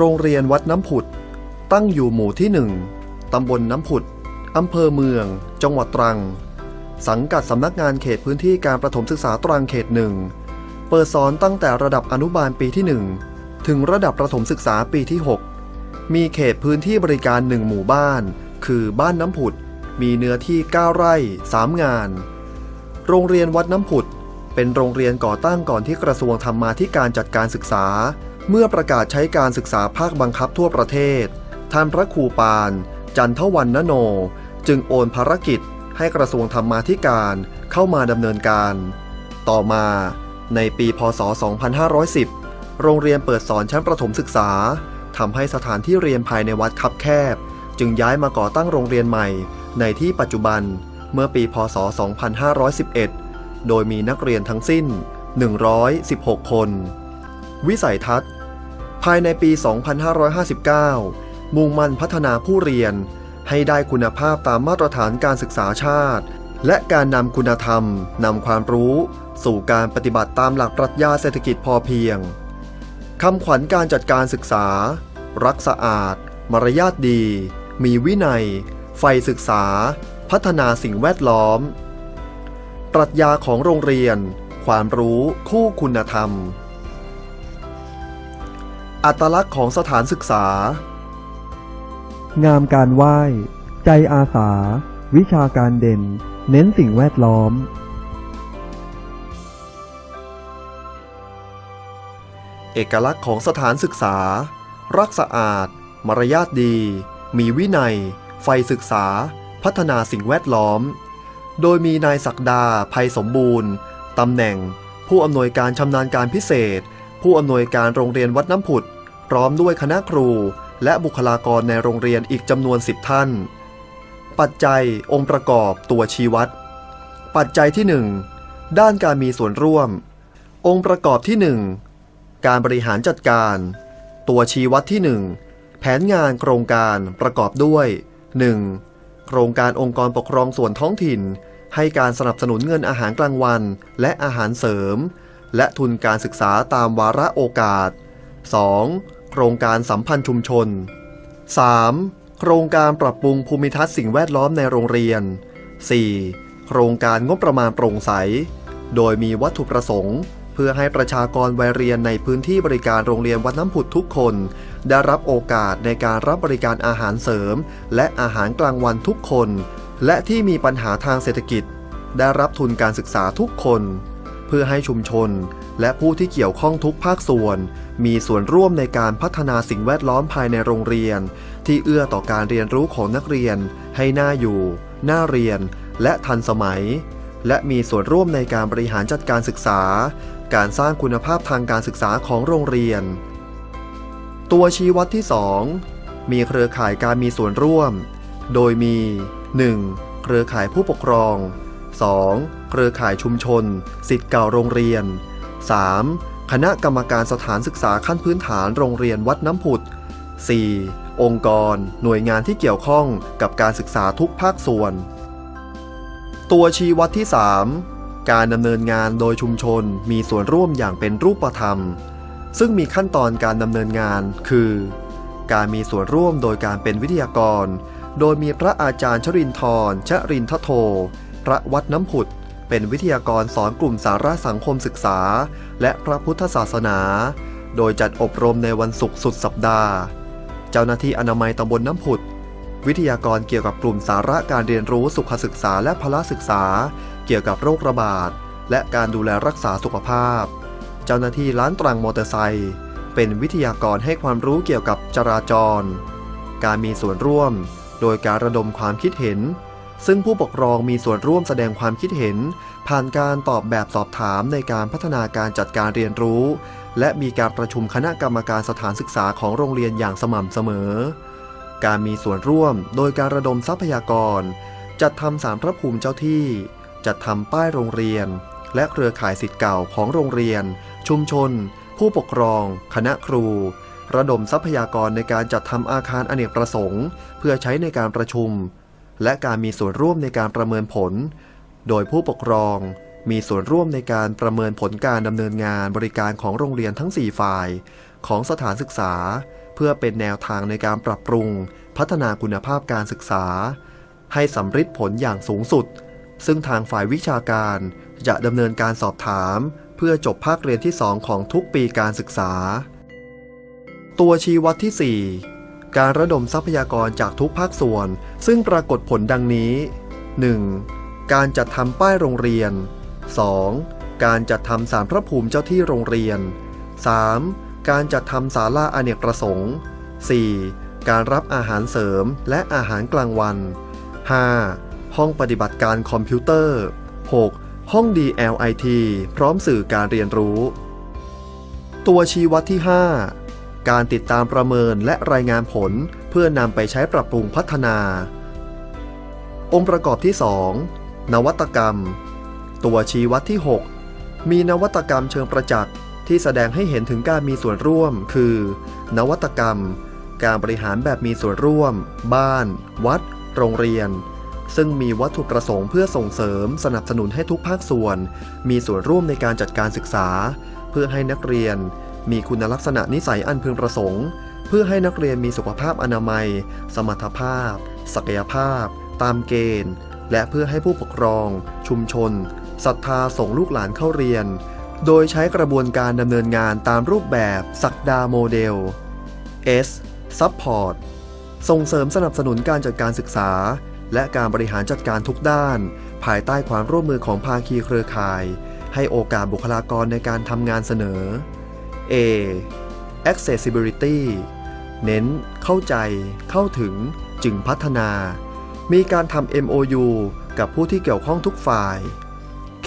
โรงเรียนวัดน้ำผุด ตั้งอยู่หมู่ที่หนึ่งตำบลน้ำผุด อำเภอเมือง จังหวัดตรัง สังกัดสำนักงานเขตพื้นที่การประถมศึกษาตรังเขตหนึ่ง เปิดสอนตั้งแต่ระดับอนุบาลปีที่ 1 ถึงระดับประถมศึกษาปีที่ 6 มีเขตพื้นที่บริการหนึ่งหมู่บ้าน คือบ้านน้ำผุด มีเนื้อที่ 9 ไร่ 3 งาน โรงเรียนวัดน้ำผุด เป็นโรงเรียนก่อตั้งก่อนที่กระทรวงธรรมาธิการจัดการศึกษา เมื่อประกาศใช้การศึกษาภาคบังคับทั่วประเทศ ท่านพระครูปาน จันทวันนโน จึงโอนภารกิจให้กระทรวงธรรมาธิการเข้ามาดำเนินการ ต่อมาในปีพศ 2510 โรงเรียนเปิดสอนชั้นประถมศึกษาทำให้สถานที่เรียนภายในวัดคับแคบ จึงย้ายมาก่อตั้งโรงเรียนใหม่ในที่ปัจจุบันเมื่อปีพศ 2511 โดยมีนักเรียนทั้งสิ้น 116 คน วิสัยทัศน์ ภายในปี 2559 มุ่งมั่นพัฒนาผู้เรียน ให้ได้คุณภาพตามมาตรฐานการศึกษาชาติ และการนำคุณธรรมนำความรู้ สู่การปฏิบัติตามหลักปรัชญาเศรษฐกิจพอเพียงคำขวัญการจัดการศึกษา รักสะอาด มารยาทดี มีวินัย ไฟศึกษา พัฒนาสิ่งแวดล้อม ปรัชญาของโรงเรียน ความรู้คู่คุณธรรม อัตลักษณ์ของสถานศึกษา งามการไหว้ ใจอาสา วิชาการเด่น เน้นสิ่งแวดล้อม เอกลักษณ์ของสถานศึกษา รักสะอาด มารยาทดี มีวินัย ไฟศึกษา พัฒนาสิ่งแวดล้อม โดยมีนายศักดาภัยสมบูรณ์ตำแหน่ง ผู้อำนวยการชำนาญการพิเศษ ผู้อำนวยการโรงเรียนวัดน้ำผุด พร้อมด้วยคณะครูและบุคลากรในโรงเรียนอีกจำนวน10ท่าน ปัจจัยองค์ประกอบตัวชี้วัด ปัจจัยที่ 1 ด้านการมีส่วนร่วม องค์ประกอบที่ 1 การบริหารจัดการ ตัวชี้วัดที่ 1 แผนงานโครงการประกอบด้วย 1. โครงการองค์กรปกครองส่วนท้องถิ่น ให้การสนับสนุนเงินอาหารกลางวัน และอาหารเสริม และทุนการศึกษาตามวาระโอกาส 2. โครงการสัมพันธ์ชุมชน 3. โครงการปรับปรุงภูมิทัศน์สิ่งแวดล้อมในโรงเรียน 4. โครงการงบประมาณโปร่งใส โดยมีวัตถุประสงค์ เพื่อให้ประชากรวัยเรียนในพื้นที่บริการโรงเรียนวัดน้ำผุดทุกคน ได้รับโอกาสในการรับบริการอาหารเสริม และอาหารกลางวันทุกคน และที่มีปัญหาทางเศรษฐกิจ ได้รับทุนการศึกษาทุกคน เพื่อให้ชุมชน และผู้ที่เกี่ยวข้องทุกภาคส่วน มีส่วนร่วมในการพัฒนาสิ่งแวดล้อมภายในโรงเรียน ที่เอื้อต่อการเรียนรู้ของนักเรียน ให้น่าอยู่ น่าเรียน และทันสมัย และมีส่วนร่วมในการบริหารจัดการศึกษา การสร้างคุณภาพทางการศึกษาของโรงเรียน ตัวชี้วัดที่ 2 มีเครือข่ายการมีส่วนร่วม โดยมี 1. เครือข่ายผู้ปกครอง 2. เครือข่ายชุมชน สิทธิ์เก่าโรงเรียน 3. คณะกรรมการสถานศึกษาขั้นพื้นฐานโรงเรียนวัดน้ำผุด 4. องค์กร หน่วยงานที่เกี่ยวข้องกับการศึกษาทุกภาคส่วน ตัวชี้วัดที่ 3 การดำเนินงานโดยชุมชนมีส่วนร่วมอย่างเป็นรูปธรรม ซึ่งมีขั้นตอนการดำเนินงานคือ การมีส่วนร่วมโดยการเป็นวิทยากร โดยมีพระอาจารย์ชรินทร์ชรินทโท พระวัดน้ำผุด เป็นวิทยากรสอนกลุ่มสาระสังคมศึกษา และพระพุทธศาสนา โดยจัดอบรมในวันศุกร์สุดสัปดาห์ เจ้าหน้าที่อนามัยตำบลน้ำผุด วิทยากรเกี่ยวกับกลุ่มสาระการเรียนรู้สุขศึกษาและพละศึกษา เกี่ยวกับโรคระบาด และการดูแลรักษาสุขภาพ เจ้าหน้าที่ร้านตรังมอเตอร์ไซค์เป็นวิทยากรให้ความรู้เกี่ยวกับจราจร การมีส่วนร่วม โดยการระดมความคิดเห็น ซึ่งผู้ปกครองมีส่วนร่วมแสดงความคิดเห็น ผ่านการตอบแบบสอบถามในการพัฒนาการจัดการเรียนรู้ และมีการประชุมคณะกรรมการสถานศึกษาของโรงเรียนอย่างสม่ำเสมอ การมีส่วนร่วมโดยการระดมทรัพยากร จัดทำสารพระภูมิเจ้าที่ จัดทำป้ายโรงเรียน และเครือข่ายสิทธิ์เก่าของโรงเรียน ชุมชน ผู้ปกครอง คณะครู ระดมทรัพยากรในการจัดทำอาคารอเนกประสงค์ เพื่อใช้ในการประชุม และการมีส่วนร่วมในการประเมินผล โดยผู้ปกครองมีส่วนร่วมในการประเมินผลการดำเนินงานบริการของโรงเรียนทั้ง 4 ฝ่าย ของสถานศึกษา เพื่อเป็นแนวทางในการปรับปรุง พัฒนาคุณภาพการศึกษา ให้สำฤทธิ์ผลอย่างสูงสุด ซึ่งทางฝ่ายวิชาการจะดำเนินการสอบถาม เพื่อจบภาคเรียนที่ 2 ของทุกปีการศึกษา ตัวชี้วัดที่ 4 การระดมทรัพยากรจากทุกภาคส่วน ซึ่งปรากฏผลดังนี้ 1. การจัดทำป้ายโรงเรียน 2. การจัดทำสารพระภูมิเจ้าที่โรงเรียน 3. การจัดทำศาลาอเนกประสงค์ 4. การรับอาหารเสริมและอาหารกลางวัน 5. ห้องปฏิบัติการคอมพิวเตอร์ 6. ห้อง DLIT พร้อมสื่อการเรียนรู้ ตัวชี้วัดที่ 5 การติดตามประเมินและรายงานผลเพื่อนำไปใช้ปรับปรุงพัฒนา องค์ประกอบที่ 2 นวัตกรรม ตัวชี้วัดที่ 6 มีนวัตกรรมเชิงประจักษ์ที่แสดงให้เห็นถึงการมีส่วนร่วม คือ นวัตกรรม การบริหารแบบมีส่วนร่วม บ้าน วัด โรงเรียน ซึ่งมีวัตถุประสงค์เพื่อส่งเสริม สนับสนุนให้ทุกภาคส่วน มีส่วนร่วมในการจัดการศึกษา เพื่อให้นักเรียน มีคุณลักษณะนิสัยอันพึงประสงค์ เพื่อให้นักเรียนมีสุขภาพอนามัย สมรรถภาพ ศักยภาพ ตามเกณฑ์ และเพื่อให้ผู้ปกครอง ชุมชนศรัทธาส่งลูกหลานเข้าเรียน โดยใช้กระบวนการดำเนินงานตามรูปแบบสักดาโมเดล S Support ส่งเสริมสนับสนุนการจัดการศึกษา และการบริหารจัดการทุกด้าน ภายใต้ความร่วมมือของภาคีเครือข่าย ให้โอกาสบุคลากรในการทำงานเสนอ A accessibility เน้น เข้าใจ เข้าถึง จึงพัฒนา มีการทำ MOU กับผู้ที่เกี่ยวข้องทุกฝ่าย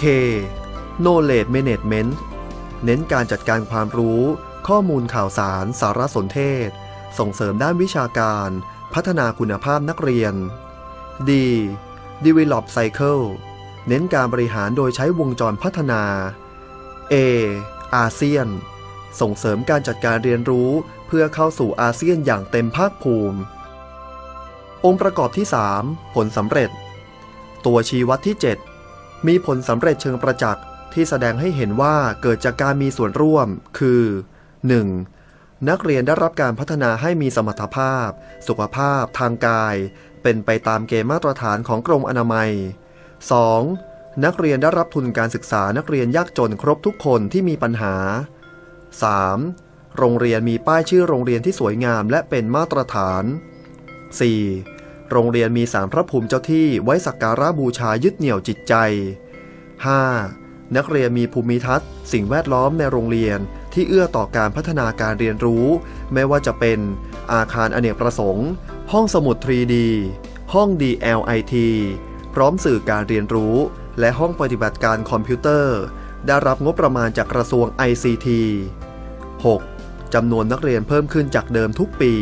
K knowledge management เน้นการจัดการความรู้ ข้อมูลข่าวสาร สารสนเทศ ส่งเสริมด้านวิชาการ พัฒนาคุณภาพนักเรียน D develop cycle เน้นการบริหารโดยใช้วงจรพัฒนา A อาเซียน ส่งเสริมการจัดการเรียนรู้เพื่อเข้าสู่อาเซียนอย่างเต็มภาคภูมิ องค์ประกอบที่ 3 ผลสำเร็จ ตัวชี้วัดที่ 7 มีผลสำเร็จเชิงประจักษ์ที่แสดงให้เห็นว่าเกิดจากการมีส่วนร่วม คือ 1. นักเรียนได้รับการพัฒนาให้มีสมรรถภาพ สุขภาพ ทางกาย เป็นไปตามเกณฑ์มาตรฐานของกรมอนามัย 2. นักเรียนได้รับทุนการศึกษานักเรียนยากจนครบทุกคนที่มีปัญหา 3. โรงเรียนมีป้ายชื่อโรงเรียนที่สวยงามและเป็นมาตรฐาน 4. โรงเรียนมีสารพระภูมิเจ้าที่ไว้สักการะบูชายึดเหนี่ยวจิตใจ 5. นักเรียนมีภูมิทัศน์ สิ่งแวดล้อมในโรงเรียนที่เอื้อต่อการพัฒนาการเรียนรู้ ไม่ว่าจะเป็น อาคารอเนกประสงค์ ห้องสมุด 3D ห้อง DLIT พร้อมสื่อการเรียนรู้ และห้องปฏิบัติการคอมพิวเตอร์ ได้รับงบประมาณจากกระทรวง ICT 6. จำนวนนักเรียนเพิ่มขึ้นจากเดิมทุกปี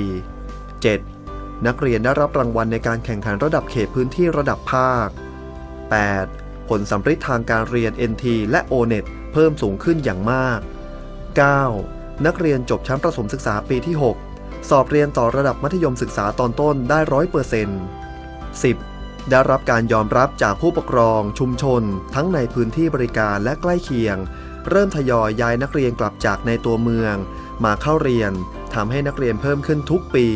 7. นักเรียนได้รับรางวัลในการแข่งขันระดับเขตพื้นที่ระดับภาค 8. ผลสำฤทธิ์ทางการเรียน NT และ ONET เพิ่มสูงขึ้นอย่างมาก 9. นักเรียนจบชั้นประถมศึกษาปีที่ 6 สอบเรียนต่อระดับมัธยมศึกษาตอนต้นได้ร้อยเปอร์เซ็นต์ 10. ได้รับการยอมรับจากผู้ปกครองชุมชน ทั้งในพื้นที่บริการและใกล้เคียง เริ่มทยอยย้ายนักเรียนกลับจากในตัวเมือง มาเข้าเรียนทำให้นักเรียนเพิ่มขึ้นทุกปี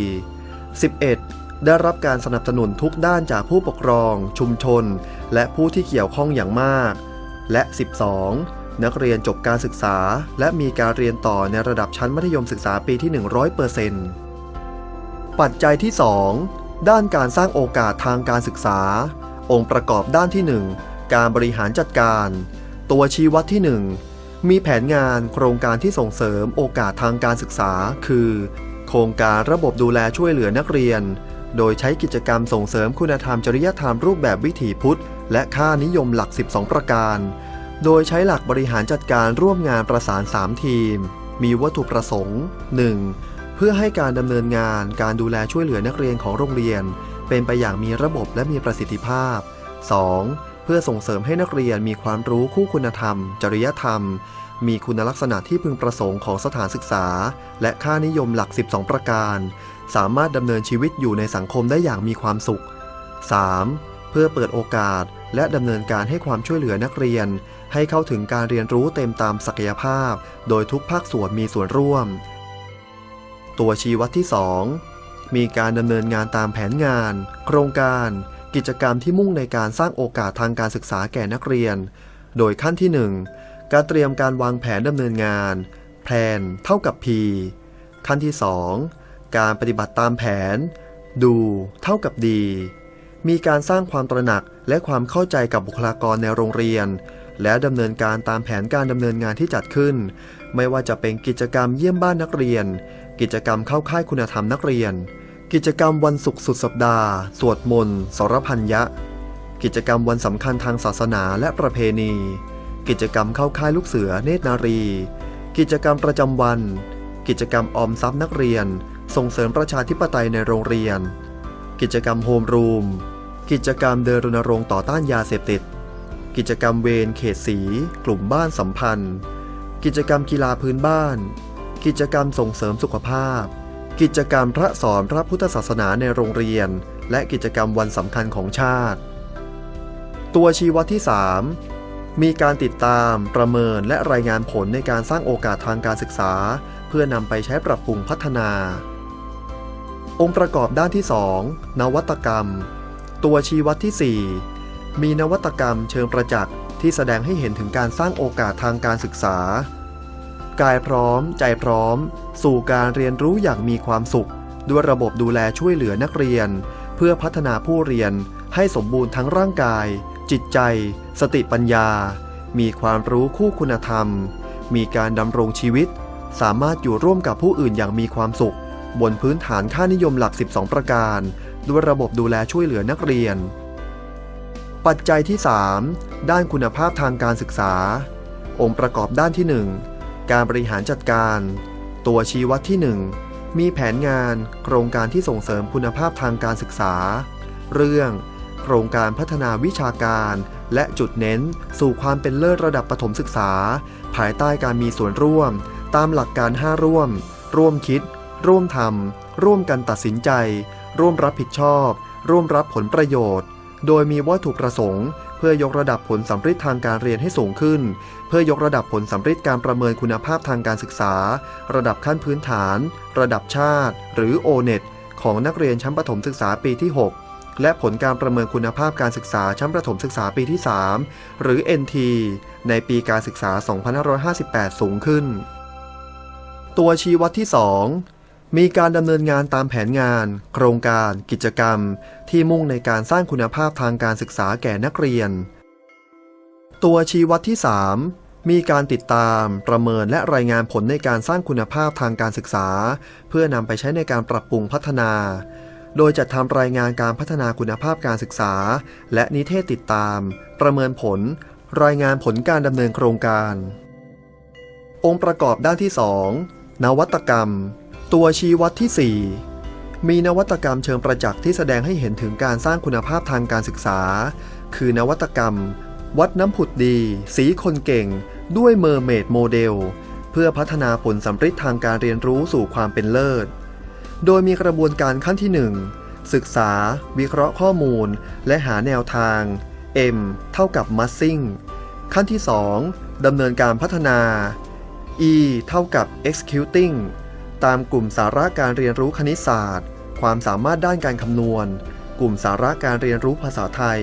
11. ได้รับการสนับสนุนทุกด้านจากผู้ปกครอง ชุมชน และผู้ที่เกี่ยวข้องอย่างมาก และ 12. นักเรียนจบการศึกษา และมีการเรียนต่อในระดับชั้นมัธยมศึกษาปีที่ 100%ปัจจัยที่ 2 ด้านการสร้างโอกาสทางการศึกษา องค์ประกอบด้านที่ 1 การบริหารจัดการ ตัวชี้วัดที่ 1 มีแผนงานโครงการที่ส่งเสริมโอกาสทางการศึกษา คือ โครงการระบบดูแลช่วยเหลือนักเรียน โดยใช้กิจกรรมส่งเสริมคุณธรรมจริยธรรมรูปแบบวิถีพุทธ และค่านิยมหลัก 12 ประการ โดยใช้หลักบริหารจัดการร่วมงานประสาน 3 ทีม มีวัตถุประสงค์ 1. เพื่อให้การดำเนินงานการดูแลช่วยเหลือนักเรียนของโรงเรียน เป็นไปอย่างมีระบบและมีประสิทธิภาพ 2. เพื่อส่งเสริมให้นักเรียนมีความรู้คู่คุณธรรม จริยธรรม มีคุณลักษณะที่พึงประสงค์ของสถานศึกษา และค่านิยมหลัก 12 ประการ สามารถดำเนินชีวิตอยู่ในสังคมได้อย่างมีความสุข 3. เพื่อเปิดโอกาสและดำเนินการให้ความช่วยเหลือนักเรียน ให้เข้าถึงการเรียนรู้เต็มตามศักยภาพ โดยทุกภาคส่วนมีส่วนร่วม ตัวชี้วัดที่ 2 มีการดำเนินงานตามแผนงาน โครงการ กิจกรรมที่มุ่งในการสร้างโอกาสทางการศึกษาแก่นักเรียน โดยขั้นที่ 1 การเตรียมการวางแผนดำเนินงานแพลนเท่ากับ P ขั้นที่ 2 การปฏิบัติตามแผน ดูเท่ากับดีมีการสร้างความตระหนักและความเข้าใจกับบุคลากรในโรงเรียน และดำเนินการตามแผนการดำเนินงานที่จัดขึ้น ไม่ว่าจะเป็นกิจกรรมเยี่ยมบ้านนักเรียน กิจกรรมเข้าค่ายคุณธรรมนักเรียน กิจกรรมวันศุกร์สุดสัปดาห์ สวดมนต์สรพันยะ กิจกรรมวันสำคัญทางศาสนาและประเพณี กิจกรรมเข้าค่ายลูกเสือเนตรนารี กิจกรรมประจำวัน กิจกรรมออมทรัพย์นักเรียน ส่งเสริมประชาธิปไตยในโรงเรียน กิจกรรมโฮมรูม กิจกรรมเดินรณรงค์ต่อต้านยาเสพติด กิจกรรมเวรเขตสี กลุ่มบ้านสัมพันธ์ กิจกรรมกีฬาพื้นบ้าน กิจกรรมส่งเสริมสุขภาพ กิจกรรมพระสอนพระพุทธศาสนาในโรงเรียน และกิจกรรมวันสำคัญของชาติ ตัวชีวัดที่ 3 มีการติดตามประเมินและรายงานผลในการสร้างโอกาสทางการศึกษา เพื่อนำไปใช้ปรับปรุงพัฒนา องค์ประกอบด้านที่ 2 นวัตกรรม ตัวชีวัดที่ 4 มีนวัตกรรมเชิงประจักษ์ที่แสดงให้เห็นถึงการสร้างโอกาสทางการศึกษา กายพร้อม ใจพร้อม สู่การเรียนรู้อย่างมีความสุข ด้วยระบบดูแลช่วยเหลือนักเรียน เพื่อพัฒนาผู้เรียนให้สมบูรณ์ทั้งร่างกาย จิตใจ สติปัญญา มีความรู้คู่คุณธรรม มีการดำรงชีวิต สามารถอยู่ร่วมกับผู้อื่นอย่างมีความสุข บนพื้นฐานค่านิยมหลัก 12 ประการ ด้วยระบบดูแลช่วยเหลือนักเรียน ปัจจัยที่ 3 ด้านคุณภาพทางการศึกษา องค์ประกอบด้านที่ 1 การบริหารจัดการ ตัวชี้วัดที่ 1 มีแผนงาน โครงการที่ส่งเสริมคุณภาพทางการศึกษา เรื่อง โครงการพัฒนาวิชาการ และจุดเน้น สู่ความเป็นเลิศระดับประถมศึกษา ภายใต้การมีส่วนร่วม ตามหลักการ 5 ร่วม ร่วมคิด ร่วมทำร่วมกันตัดสินใจ ร่วมรับผิดชอบ ร่วมรับผลประโยชน์ โดยมีวัตถุประสงค์ พื่อยกระดับผลสัมฤทธิ์ทางการเรียนให้สูงขึ้น เพื่อยกระดับผลสัมฤทธิ์การประเมินคุณภาพทางการศึกษา ระดับขั้นพื้นฐาน ระดับชาติ หรือ O-NET ของนักเรียนชั้นประถมศึกษาปีที่ 6 และผลการประเมินคุณภาพการศึกษาชั้นประถมศึกษาปีที่ 3 หรือ NT ในปีการศึกษา 2558 สูงขึ้น ตัวชี้วัดที่ 2 มีการดำเนินงานตามแผนงาน โครงการ กิจกรรม ที่มุ่งในการสร้างคุณภาพทางการศึกษาแก่นักเรียน ตัวชี้วัดที่ 3 มีการติดตาม ประเมินและรายงานผลในการสร้างคุณภาพทางการศึกษา เพื่อนำไปใช้ในการปรับปรุงพัฒนา โดยจัดทำรายงานการพัฒนาคุณภาพการศึกษา และนิเทศติดตาม ประเมินผล รายงานผลการดำเนินโครงการ องค์ประกอบด้านที่ 2 นวัตกรรม ตัวชี้วัดที่ 4 มีนวัตกรรมเชิงประจักษ์ที่แสดงให้เห็นถึงการสร้างคุณภาพทางการศึกษา คือนวัตกรรม วัดน้ำผุดดี สีคนเก่ง ด้วยเมอร์เมดโมเดล เพื่อพัฒนาผลสำฤทธิ์ทางการเรียนรู้สู่ความเป็นเลิศ โดยมีกระบวนการขั้นที่ 1 ศึกษา วิเคราะห์ข้อมูล และหาแนวทาง M เท่ากับ Massing ขั้นที่ 2ดำเนินการพัฒนา E เท่ากับ executing ตามกลุ่มสาระการเรียนรู้คณิตศาสตร์ ความสามารถด้านการคำนวณ กลุ่มสาระการเรียนรู้ภาษาไทย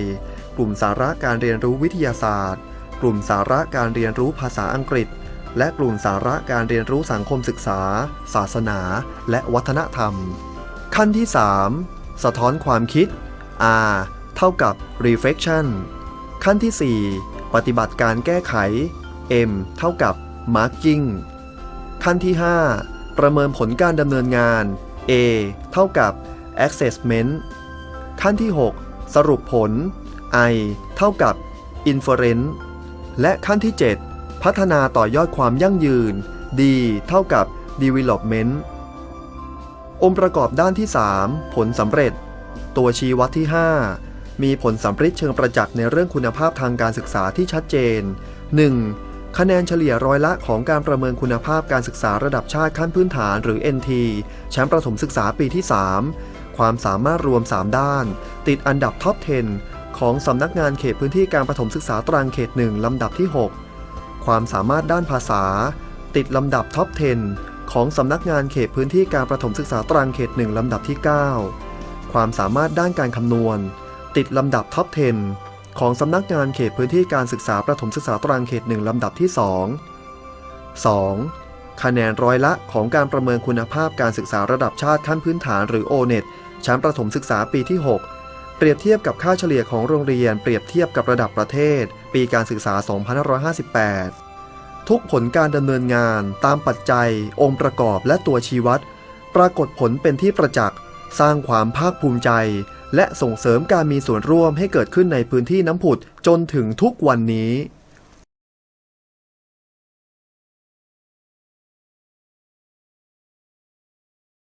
กลุ่มสาระการเรียนรู้วิทยาศาสตร์ กลุ่มสาระการเรียนรู้ภาษาอังกฤษ และกลุ่มสาระการเรียนรู้สังคมศึกษา ศาสนา และวัฒนธรรม ขั้นที่ 3 สะท้อนความคิด R เท่ากับ reflection ขั้นที่ 4 ปฏิบัติการแก้ไข M เท่ากับ marking ขั้นที่ 5 ประเมินผลการดำเนินงาน A เท่ากับ assessment ขั้นที่ 6 สรุปผล I เท่ากับ inference และขั้นที่ 7 พัฒนาต่อยอดความยั่งยืน D เท่ากับ development องค์ประกอบด้านที่ 3 ผลสำเร็จ ตัวชี้วัดที่ 5 มีผลสำเร็จเชิงประจักษ์ในเรื่องคุณภาพทางการศึกษาที่ชัดเจน 1. คะแนนเฉลี่ยร้อยละของการประเมินคุณภาพการศึกษาระดับชาติขั้นพื้นฐานหรือ NT แชั้นประถมศึกษาปีที่ 3 ความสามารถรวม 3 ด้าน ติดอันดับท็อป 10 ของสำนักงานเขตพื้นที่การประถมศึกษาตรังเขต 1 ลำดับที่ 6 ความสามารถด้านภาษา ติดลำดับท็อป 10 ของสำนักงานเขตพื้นที่การประถมศึกษาตรังเขต 1 ลำดับที่ 9 ความสามารถด้านการคำนวณ ติดลำดับท็อป 10 ของสำนักงานเขตพื้นที่การศึกษาประถมศึกษาตรังเขต1ลำดับที่ 2 2. คะแนนร้อยละของการประเมินคุณภาพการศึกษาระดับชาติขั้นพื้นฐานหรือ O-NET ชั้นประถมศึกษาปีที่ 6 เปรียบเทียบกับค่าเฉลี่ยของโรงเรียนเปรียบเทียบกับระดับประเทศ ปีการศึกษา 2558 ทุกผลการดำเนินงาน ตามปัจจัย องค์ประกอบและตัวชี้วัด ปรากฏผลเป็นที่ประจักษ์ สร้างความภาคภูมิใจ และส่งเสริมการมีส่วนร่วมให้เกิดขึ้นในพื้นที่น้ำผุดจนถึงทุกวันนี้